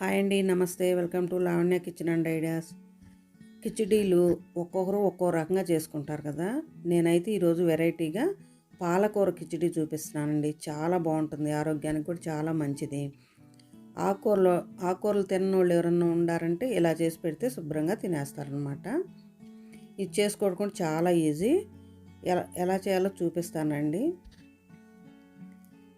Hi అండి నమస్తే. Welcome to Lavanya kitchen and ideas. కిచిడీలు ఒక్కొక్కరు ఒక్కో రకంగా చేసుకుంటారు కదా. నేనైతే ఈరోజు వెరైటీగా పాలకూర కిచిడీ చూపిస్తున్నానండి. చాలా బాగుంటుంది. ఆరోగ్యానికి కూడా చాలా మంచిది. ఆకుకూరలో ఆకుకూరలు తినోళ్ళు ఎవరన్నా ఉండారంటే ఇలా చేసి పెడితే శుభ్రంగా తినేస్తారనమాట ఇది చేసుకోవడం కూడా చాలా ఈజీ. ఎలా ఎలా చేయాలో చూపిస్తానండి.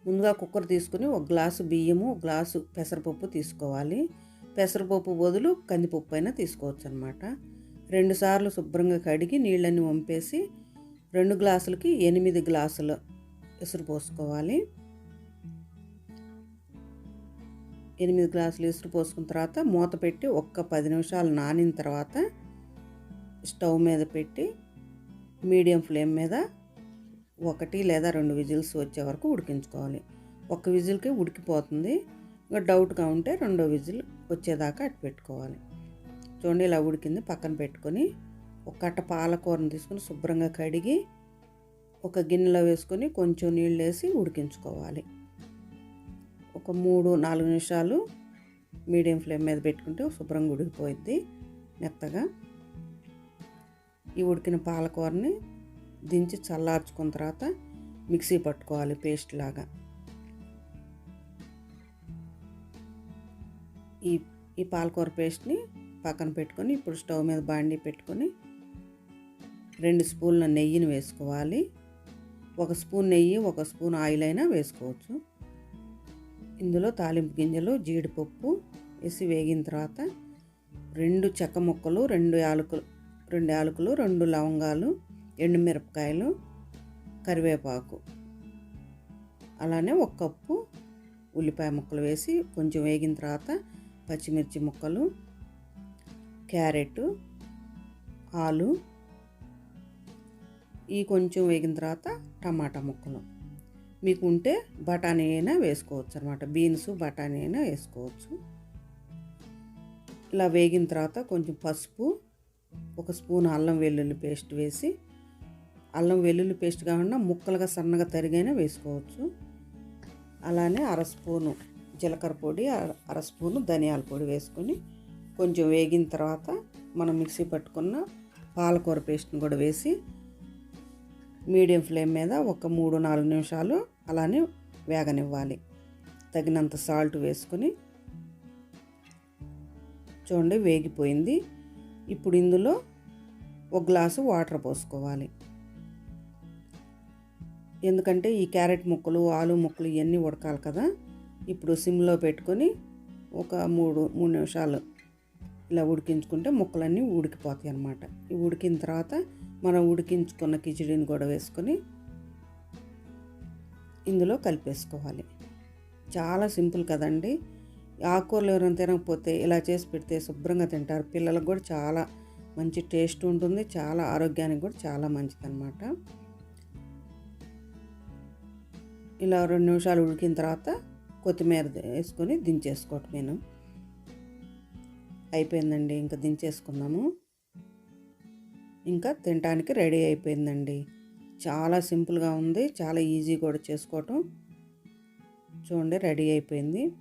ముందుగా కుక్కర్ తీసుకుని ఒక గ్లాసు బియ్యము ఒక గ్లాసు పెసరపప్పు తీసుకోవాలి. పెసరపప్పు బదులు కందిపప్పు అయినా తీసుకోవచ్చు అనమాట రెండుసార్లు శుభ్రంగా కడిగి నీళ్ళని వంపేసి రెండు గ్లాసులకి ఎనిమిది గ్లాసులు ఎసురు పోసుకోవాలి. ఎనిమిది గ్లాసులు ఎసురు పోసుకున్న తర్వాత మూత పెట్టి ఒక్క పది నిమిషాలు నానిన తర్వాత స్టవ్ మీద పెట్టి మీడియం ఫ్లేమ్ మీద ఒకటి లేదా రెండు విజిల్స్ వచ్చే వరకు ఉడికించుకోవాలి. ఒక విజిల్కి ఉడికిపోతుంది. ఇంకా డౌట్గా ఉంటే రెండో విజిల్ వచ్చేదాకా అటు పెట్టుకోవాలి. చూడండి ఇలా ఉడికింది. పక్కన పెట్టుకొని ఒక కట్ట పాలకూరను తీసుకొని శుభ్రంగా కడిగి ఒక గిన్నెలో వేసుకొని కొంచెం నీళ్ళు వేసి ఉడికించుకోవాలి. ఒక మూడు నాలుగు నిమిషాలు మీడియం ఫ్లేమ్ మీద పెట్టుకుంటే శుభ్రంగా ఉడికిపోయిద్ది మెత్తగా. ఈ ఉడికిన పాలకూరని దించి చల్లార్చుకున్న తర్వాత మిక్సీ పట్టుకోవాలి పేస్ట్ లాగా. ఈ ఈ పాలకూర పేస్ట్ని పక్కన పెట్టుకొని ఇప్పుడు స్టవ్ మీద బాండి పెట్టుకొని రెండు స్పూన్ల నెయ్యిని వేసుకోవాలి. ఒక స్పూన్ నెయ్యి ఒక స్పూన్ ఆయిల్ అయినా వేసుకోవచ్చు. ఇందులో తాలింపు గింజలు జీడిపప్పు వేసి వేగిన తర్వాత రెండు చెక్క ముక్కలు రెండు యాలకులు రెండు యాలకులు రెండు లవంగాలు ఎండుమిరపకాయలు కరివేపాకు. అలానే ఒక కప్పు ఉల్లిపాయ ముక్కలు వేసి కొంచెం వేగిన తర్వాత పచ్చిమిర్చి ముక్కలు క్యారెట్ ఆలు ఈ కొంచెం వేగిన తర్వాత టమాటా ముక్కలు. మీకు ఉంటే బఠానీ అయినా వేసుకోవచ్చు అనమాట బీన్స్ బఠానీ అయినా వేసుకోవచ్చు. ఇలా వేగిన తర్వాత కొంచెం పసుపు ఒక స్పూన్ అల్లం వెల్లుల్లి పేస్ట్ వేసి అల్లం వెల్లుల్లి పేస్ట్ కాకుండా ముక్కలుగా సన్నగా తరిగైనా వేసుకోవచ్చు. అలానే అర స్పూను జీలకర్ర పొడి అర స్పూను ధనియాల పొడి వేసుకొని కొంచెం వేగిన తర్వాత మనం మిక్సీ పట్టుకున్న పాలకూర పేస్ట్ని కూడా వేసి మీడియం ఫ్లేమ్ మీద ఒక మూడు నాలుగు నిమిషాలు అలానే వేగనివ్వాలి. తగినంత సాల్ట్ వేసుకొని చూడండి వేగిపోయింది. ఇప్పుడు ఇందులో ఒక గ్లాసు వాటర్ పోసుకోవాలి. ఎందుకంటే ఈ క్యారెట్ ముక్కలు ఆలు ముక్కలు ఇవన్నీ ఉడకాలి కదా. ఇప్పుడు సిమ్లో పెట్టుకొని ఒక మూడు మూడు నిమిషాలు ఇలా ఉడికించుకుంటే ముక్కలన్నీ ఉడికిపోతాయి అన్నమాట. ఈ ఉడికిన తర్వాత మనం ఉడికించుకున్న కిచిడిని కూడా వేసుకొని ఇందులో కలిపేసుకోవాలి. చాలా సింపుల్ కదండి. ఆకుకూరలు ఎవరైనా తినకపోతే ఇలా చేసి పెడితే శుభ్రంగా తింటారు. పిల్లలకు కూడా చాలా మంచి టేస్ట్ ఉంటుంది చాలా ఆరోగ్యానికి కూడా చాలా మంచిదన్నమాట. ఇలా రెండు నిమిషాలు ఉడికిన తర్వాత కొత్తిమీర వేసుకొని దించేసుకోవటం నేను. అయిపోయిందండి ఇంకా దించేసుకున్నాము ఇంకా తినడానికి రెడీ అయిపోయిందండి. చాలా సింపుల్గా ఉంది చాలా ఈజీ కూడా చేసుకోవటం. చూడండి రెడీ అయిపోయింది.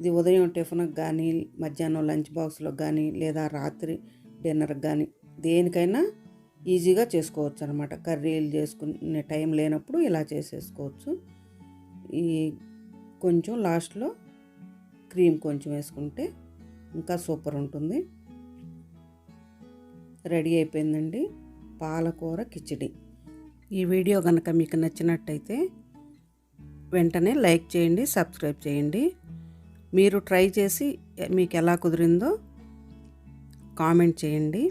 ఇది ఉదయం టిఫిన్కి కానీ మధ్యాహ్నం లంచ్ బాక్స్లో కానీ లేదా రాత్రి డిన్నర్కి కానీ దేనికైనా ఈజీగా చేసుకోవచ్చు అనమాట కర్రీలు చేసుకునే టైం లేనప్పుడు ఇలా చేసేసుకోవచ్చు. ఈ కొంచెం లాస్ట్లో క్రీమ్ కొంచెం వేసుకుంటే ఇంకా సూపర్ ఉంటుంది. రెడీ అయిపోయిందండి. పాలకూర కిచిడి. ఈ వీడియో కనుక మీకు నచ్చినట్టయితే వెంటనే లైక్ చేయండి సబ్స్క్రైబ్ చేయండి. మీరు ట్రై చేసి మీకు ఎలా కుదిరిందో కామెంట్ చేయండి.